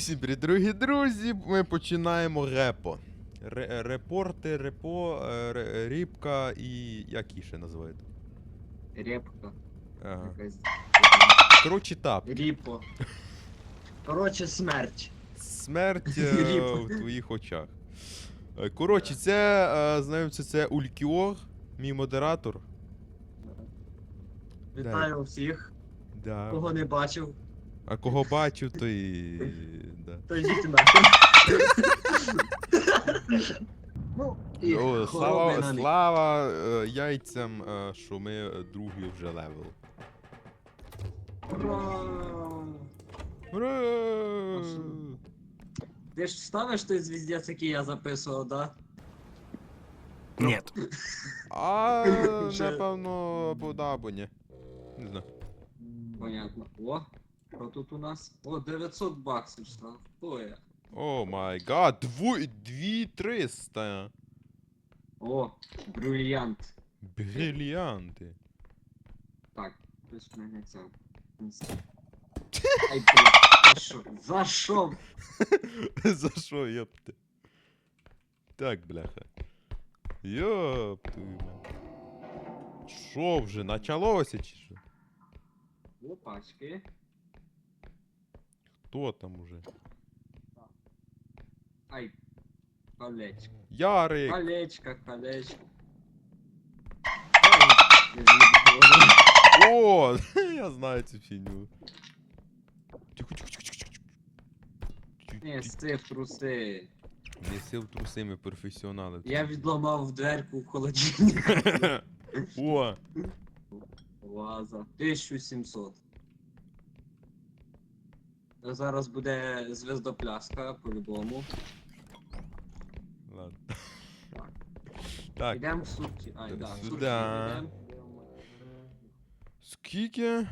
І всім привіт, дорогі друзі, ми починаємо репо. Ре- репорти, репо, е, ре- рібка і. як її ще називають? Репка. Ага. Коротше, тап. Ріпо. Коротше, смерть. Смерть е, в твоїх очах. Е, Коротше, це, е, це Улькіор, мій модератор. Вітаю всіх, Да. кого не бачив, А кого бачив, то і. Да. то йдіть нахер. Ну, і О, хвороби слава, слава е, яйцям, е, що ми е, другий вже левел. Ура! Ура! Ти ж вставиш той звіздець, який я записував, да? Нет. А, Вже- напевно, або да, або ні. Не знаю. Понятно. О, що тут у нас? О, 900 баксів штрафує. О май гад, дву... дві триста. О, брильянт. Брильянти. Так, хтось мене це. Ай, блядь, за що? За що? За що, йопте? Так, бляха. Йопту. Що вже, началося чи що? Опачки. Хто там уже? Ай, колечко. Ярик! Колечко, колечко. Ай, я О, я знаю цю фігню. Тихо, тихо, тихо, тихо, тихо. Не, стив труси. Неси в труси, ми професіонали. Я відламав дверку в холодильник. О, Ваза. 1700. Зараз буде звездопляска, по-любому. ладно. Так. Так, Йдемо в сутки. Ай, да, в сутки Сюда. йдемо. скільки?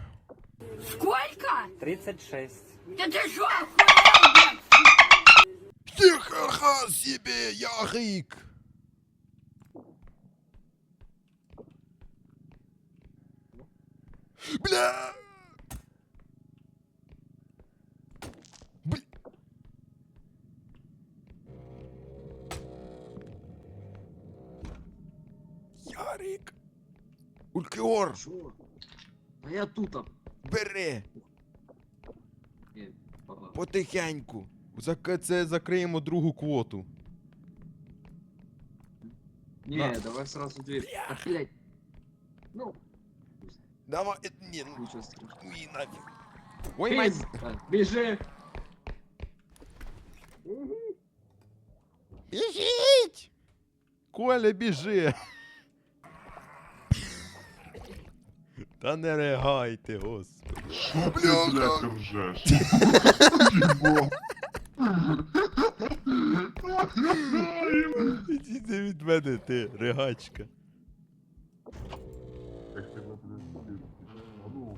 Сколько? 36. Да ты что, охуел, блядь? Тихо себе, Ярик! Бля! Ярик! Улькіор, Що? А я тут. а, бери! е, ага. Потихеньку. Зак... Це закриємо другу квоту. Ні, На. давай сразу дверь. А, блядь. Ну, Давай, е, ні, ну, нічого страшного. ні, нафіг. Ой, май... Пиз- а, Біжи! Біжіть! Коля, біжи! Та не ригайте, господи. Що ти, блядь, ржеш? Іди від мене, ти, ригачка. Як тебе, блядь, а ну,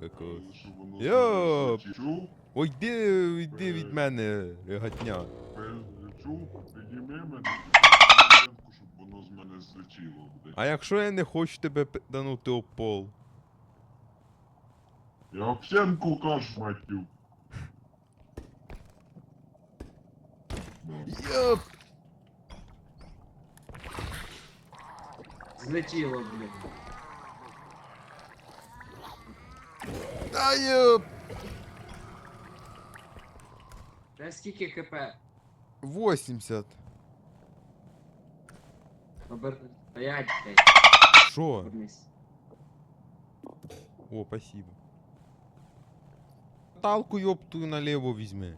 кокос. Йо! мене? Ой, йди, йди від мене, ригатня. Чув? Підніми мене, воно з злетіло, блядь. А якщо я не хочу тебе пиданути об пол? Я Овсянку каш, матю. Йоп! Злетіло, блядь. Та йоп! Та скільки КП? 80. Обер... Стоять, блядь, Що? вернись. О, спасибо. Талку ёптую налево візьми.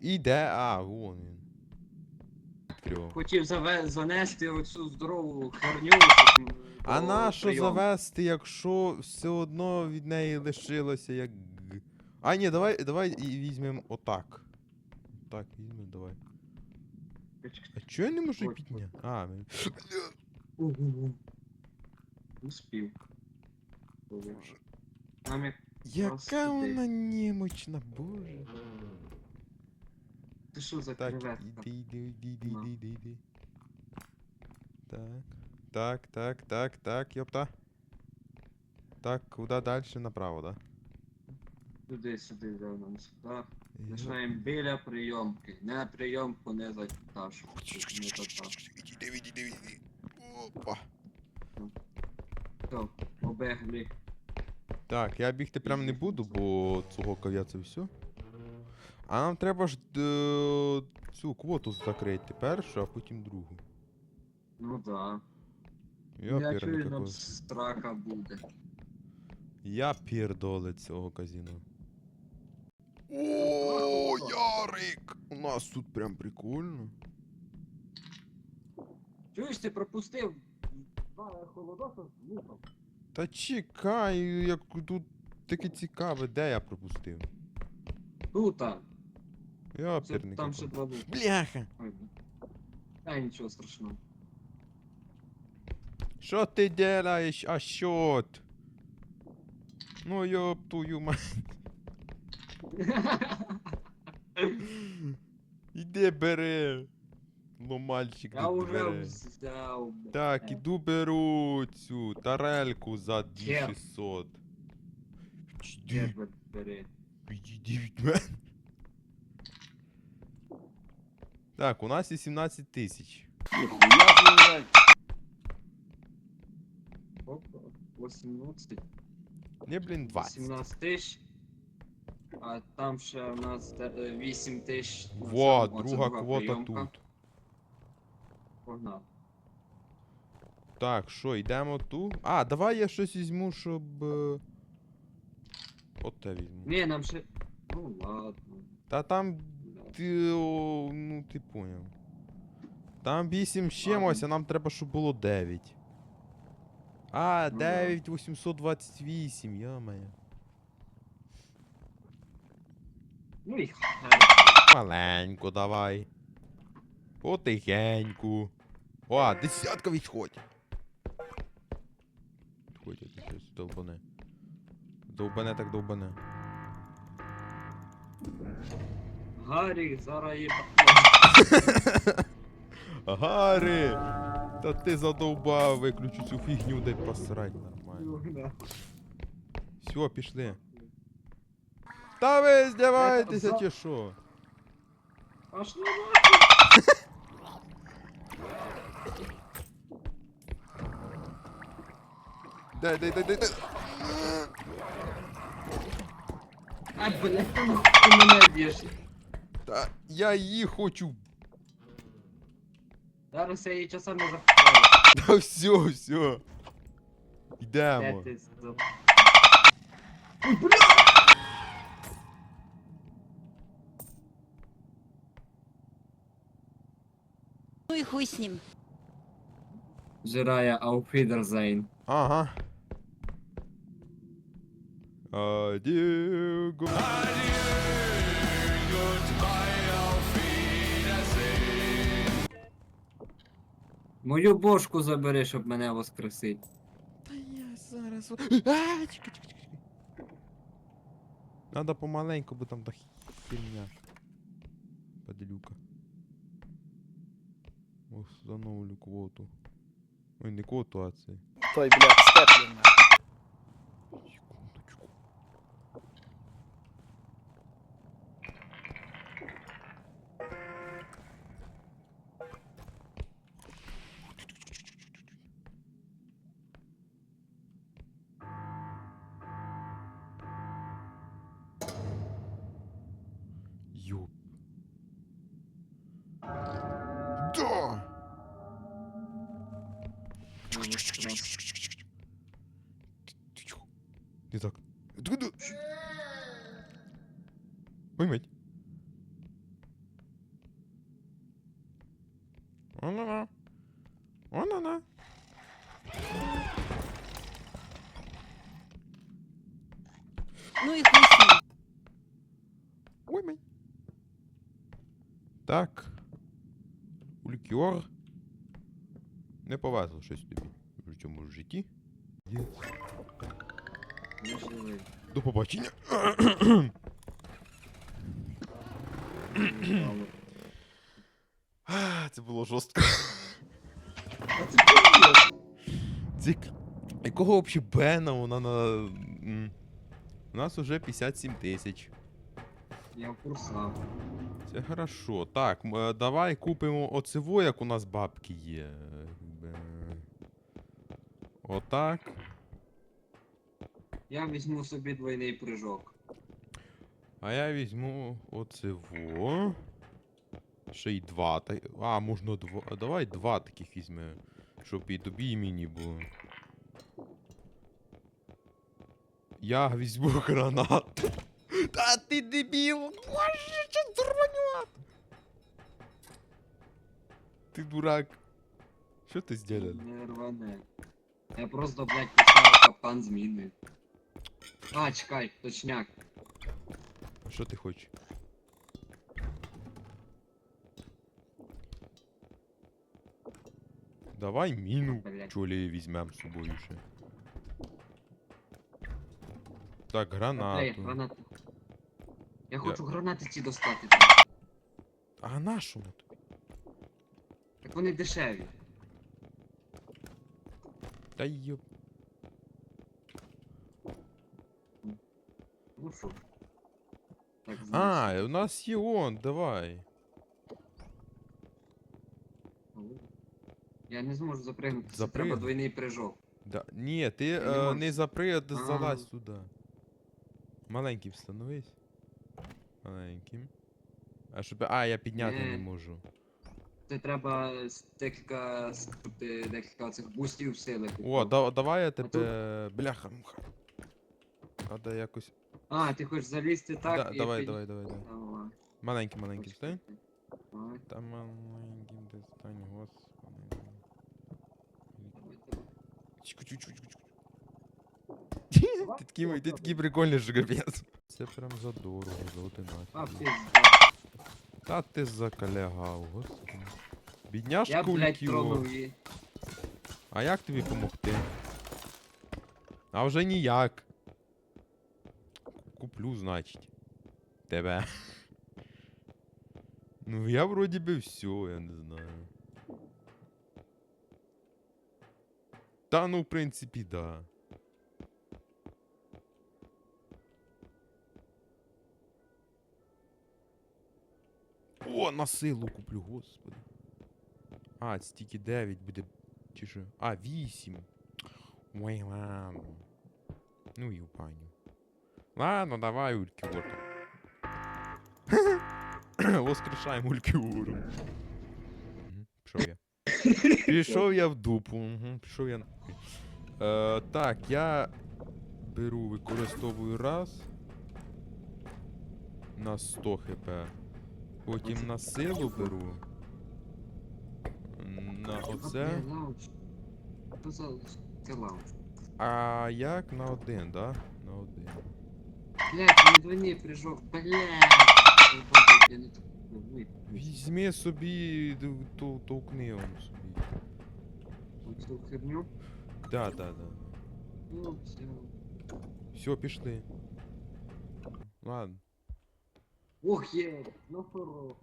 Іде, а, вон він. Трьох. Хотів заве... занести оцю здорову херню, щоб... м, А до на що прийому. завести, якщо все одно від неї лишилося як. г- А, ні, давай, давай і візьмемо отак. Так, візьмемо, давай. А чого я не можу Ой, підняти? А, ми... Ого. Успів. Нам як... Яка Господи. вона немощна, боже. Ти що за Так, креветка? іди, іди, іди, іди, На. іди, іди, іди. Так. Так, так, так, так, йопта. Так, куди далі? Направо, да? Туди, сюди, йдемо сюди. Починаємо біля прийомки. Не на прийомку, не за ташу. Не за. Іди, іди, іди. Опа. Все, обегли. Так, я бігти прям не буду, бо цього кав'я це все. А нам треба ж е, цю квоту закрити першу, а потім другу. Ну да. Я Я чую, нам страха буде. Я пірдолець цього казіно. О, Ярик! У нас тут прям прикольно. Чуєш, ти пропустив? Два холодоса злупав. Та чекай, як тут таке цікаве, де я пропустив? Тута. Я Це пірника там ще два були. Бляха! Ой, Та нічого страшного. Що ти делаєш, а щот? Ну ёб твою мать. Іди бери. Ломальчик Я тут уже бере. взяв. бля. Так, іду беру цю тарельку за Є. 2600. Де Іди, бери. відійди від мене. Так, у нас є 17 тисяч. Опа, 18. Не, блін, 20. 17 тисяч. А там ще у нас е, 8 тисяч. Во, оце друга квота прийомка. тут. Погнав. Так, що, йдемо тут? А, давай я щось візьму, щоб. е, От те візьму. Ні, нам ще. Ну ладно. Та там Да. ти. о, ну ти поняв. Там 8 з чимось, а нам треба, щоб було 9. А, Ну да. 9 828, йо-моє. Ну і. Маленько давай. Потихеньку. О, десятка відходь. Ти щось довбане. Довбане так довбане. Гаррі, зараз є. Гарі! Та ти задовбав, виключу цю фігню, дай посрать нормально. Все, пішли. Та ви здіваєтеся за- чи що? Аж не Дай, дай, дай, дай, дай. А, блядь, ну ти мене б'єш. Та я її хочу. Зараз я її часами захопаю. Та все, все. Де Йдемо. ти И хуй с ним. Жирая Ауфідерзайн. Ага. Адіго. Мою бошку забери, щоб мене воскресить. Та я зараз. А, чекай, чекай, чекай. Надо помаленьку, бо там та херня. Падлюка. Установлю квоту. Ой, не квоту, а це. Той, блядь, степлінг. Не так. Ой, мать. Она-на. Она-на. Ну и хуй. Ой, мать. Так. Улькер. Не повезло щось тобі цьому житті. До побачення. Це було жорстко. Цик. Якого взагалі Бена вона на. У нас уже 57 тисяч. Я в курсах. Це хорошо. Так, е, давай купимо оцево, як у нас бабки є. Отак. Я візьму собі двойний прыжок. А я візьму оцево. Ще й два. Та... А, можна два. А давай два таких візьмемо. Щоб і тобі і мені було. Я візьму гранату. Та ти дебіл! Боже, що дурню! Ти дурак. Що ти зробив? Не рване. Я просто, блядь, поставив капкан зміни. А, чекай, точняк. Що ти хочеш? Давай міну Блядь. чолі візьмем з собою ще. Так, Ей, гранату. гранати. Я хочу гранати ці достати. А на що воно тобі? Так вони дешеві. Та йоп. Ну що? А, у нас є он, давай. Я не зможу запригнути. Це Запригни. треба двойний прыжок. Да. Ні, ти не е, можу. не запри, а ти А. залазь туди. Маленьким становись. Маленьким. А щоб. А, я підняти не Ні. можу. Це треба декілька, декілька цих бустів сили. О, да, давай я тебе. Бляха, муха. Надо якось. А, ти хочеш залізти так да, і давай, під- давай, давай, давай. Давай. Маленький, маленький, Почекай. стань. Давай, Та маленький достань, господи. Ти такий, ти такий прикольний ж капець. Це прям задорого, за 11. А. Та ти закалягав, господи. Бідняшка Я, блядь, улетіла. тронув її. А як тобі помогти? А вже ніяк. Куплю, значить. Тебе. Ну я вроді би все, я не знаю. Та ну, в принципі, да. О, на силу куплю, господи. А, це тільки 9 буде. Чи що? А, 8. Ой, ладно. Ну і паню. Ладно, давай Улькіору. Воскрешаємо Улькіору. Мгм, Пішов я. Пішов я в дупу. Угу, пішов я. нахуй. Е, так, я беру, використовую раз. На 100 хп. Потім на силу беру. На оце. Блін, лаунч. Що за це лаунч? А як на один, да? На один. Блядь, не двойний прыжок, блядь. Я не так- Ой, Візьми собі д- ту толкни он собі. Оцю херню. Да, да, да. Ну, все. Все, пішли. Ладно. Ох, є, носорог.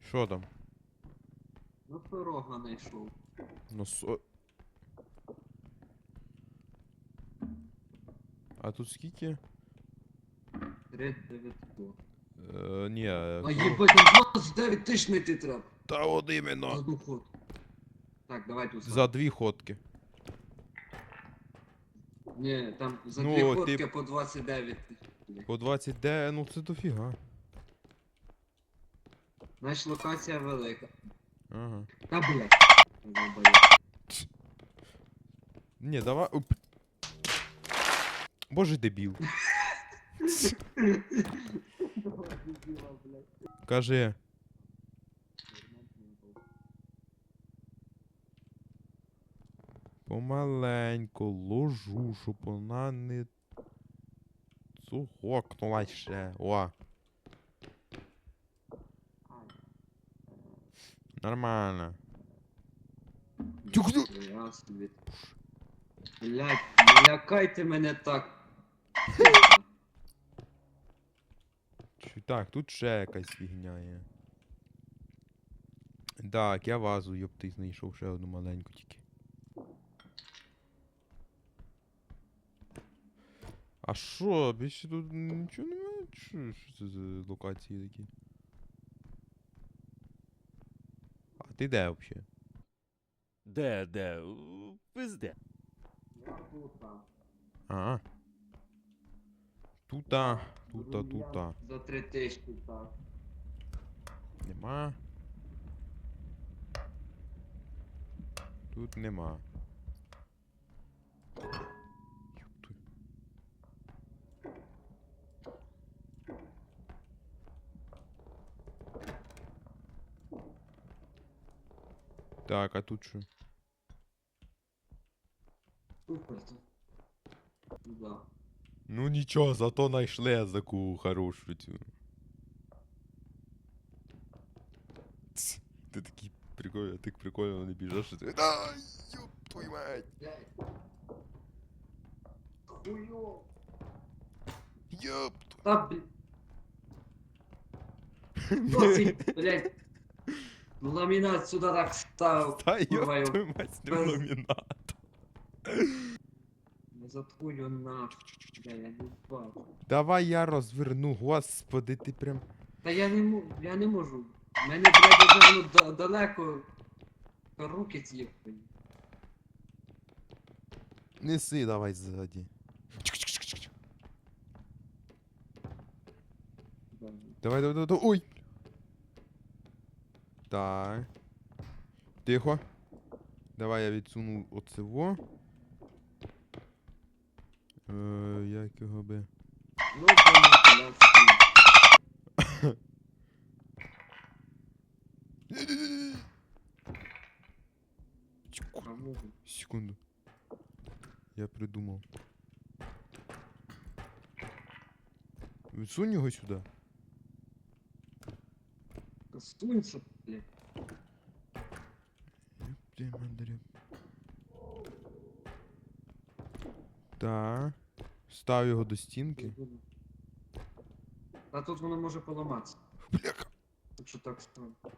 Що там? Носорога знайшов. Ну со... А тут скільки? 3900. Е, ні. А ко- їбать, там 29 тисяч знайти треба. Та от За іменно. одну ходку. Так, давай тут. За дві ходки. Ні, там за Ну, дві ходки по 29 тисяч. По 20 де, ну це дофіга. Значить локація велика. Ага. Та блядь. Ні, давай. Оп. Боже дебіл. Кажи. Помаленько ложу, щоб вона не цухокнула ще. О. Нормально. Тюх-тюх. Я. Блядь, не лякайте мене так. Чи так, тут ще якась фігня є. Так, я вазу, йоп, ти знайшов ще одну маленьку тільки. А що, більше тут нічого немає? Що, що це за локації такі? А ти де взагалі? Де, де? У, Пизде. Я. А. Тута, тута, тута. За три тисячі, так. Нема. Тут нема. Так, а тут що? Да. Ну нічого, зато знайшли таку хорошу цю. Ц, Ти такий прикольний, ти прикольно не біжиш, що ти. Ай, ёб твою мать! Хуйо. Ёб Та, блядь. Хто цей, ламінат сюди так став. Та Курва, ёб твою мать, не без- ламінат. Не. Бля, я не бачу. Давай я розверну, господи, ти прям. Та я не можу, я не можу. Мене, блядь, вже воно да- далеко. Руки з'їхали. Неси давай ззаді. Давай, давай, давай, давай. Ой! Так. Тихо. Давай я відсуну оцево. Е, як його би. Ну. Секунду. Я придумав. Відсунь його сюди. Сунься, блядь. Ти мандарин. Так. Став його до стінки. Та тут воно може поламатися. Бляха. Якщо так ставити.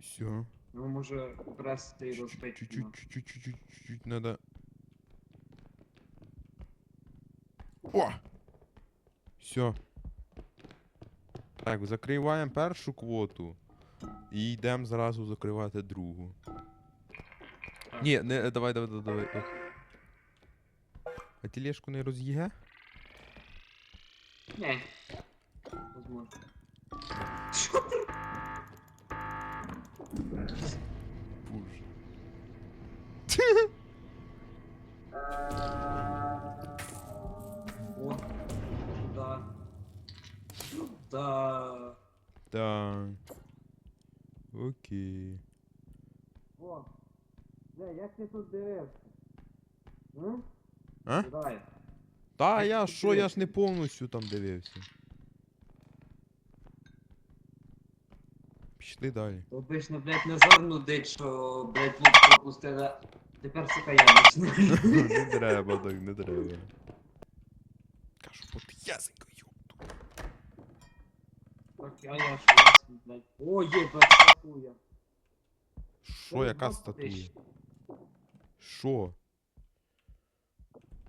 Все. Воно може прести і. Чуть-чуть, чуть-чуть, чуть-чуть, чуть-чуть надо. О! Все. Так, закриваємо першу квоту. І йдемо зразу закривати другу. Ні, не, давай, давай, давай, давай. А тележку не роз'їге? Ні. Возможно. Що ти? Боже. О. Так. Окей. О. Бля, як ти тут дивився? М? А? Дай. Та я що, я ж не повністю там дивився. Пішли далі. Обично, блядь, Назар нудить, що, блядь, лук пропустили. Тепер, сука, я не треба так, не треба. Кажу, от ясенько, ёпту. Так, а я що, ясно, блядь. О, є, блядь, статуя. Що, яка статуя? Що?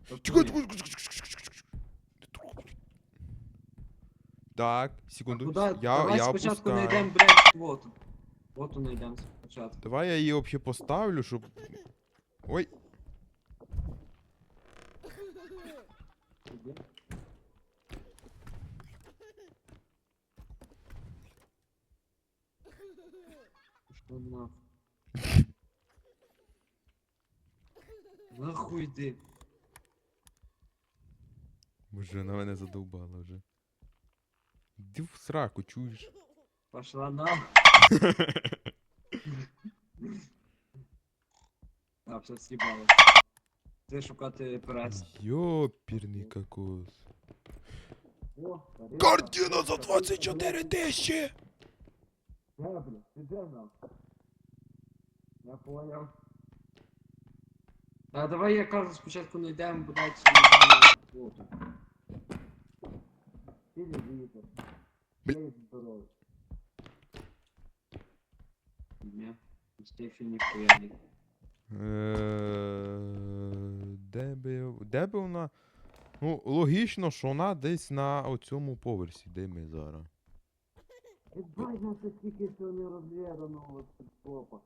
Статуя. Чекай, чекай, чекай, чекай, чекай, чекай, чекай. Не трогай. Так, секунду. Куда? Я, Давай я спочатку опускаю. знайдемо, блядь, квоту. Квоту знайдемо спочатку. Давай я її взагалі поставлю, щоб. Ой, Іди. Що нахуй? Нахуй йди. Боже, на мене задовбала вже. Іди в сраку, чуєш? Пошла на. А, все с'їбало. Ти шукати прес. Йопірний кокос. О, тарілка. Картина за 24 тисячі! Де, блядь, ти де нам? Я поняв. А давай я кажу, спочатку знайдемо, блядь, знайдемо квоту. Телевізор. Ні, ніхуя не. Е, Де би. Де би вона Ну, логічно, що вона десь на оцьому поверсі, де ми зараз. Ебать, на це стільки всього не розглядано, от попа.